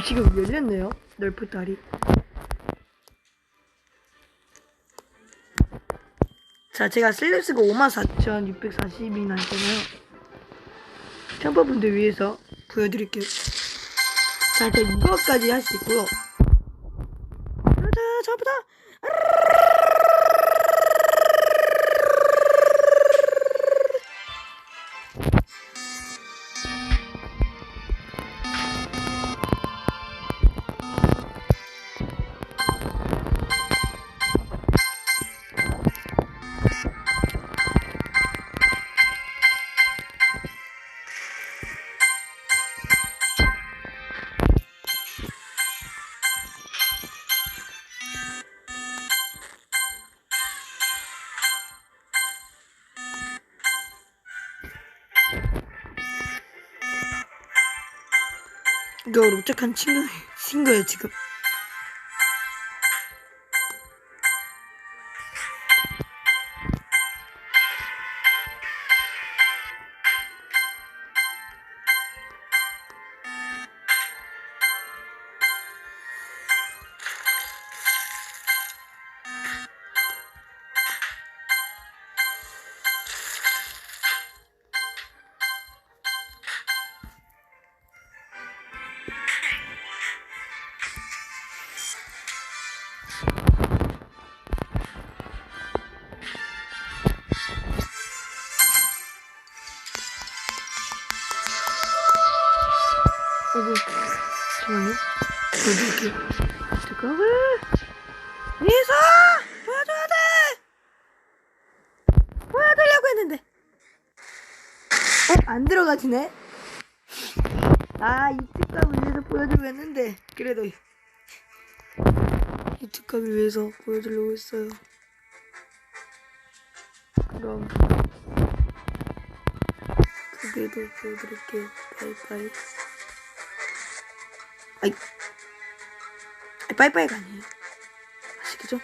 지금 열렸네요. 널프 다리. 자, 제가 슬랩스가 54,640이나 있잖아요. 챔퍼분들 위해서 보여드릴게요. 자, 일단 이거까지 할 수 있고요. 자, 전부 다. 이거 록적한 친구, 친구예요, 지금. 어구, 잠깐만요. 보여드릴게요. 잠깐만. 미소! 보여줘야 돼! 보여드리려고 했는데. 어? 안 들어가지네? 아, 이 특감을 위해서 보여주려고 했는데. 그래도. 이 특감을 위해서 보여주려고 했어요. 그럼. 그게도 보여드릴게요. 바이바이. 아이 빠이빠이가 아니에요. 아시겠죠?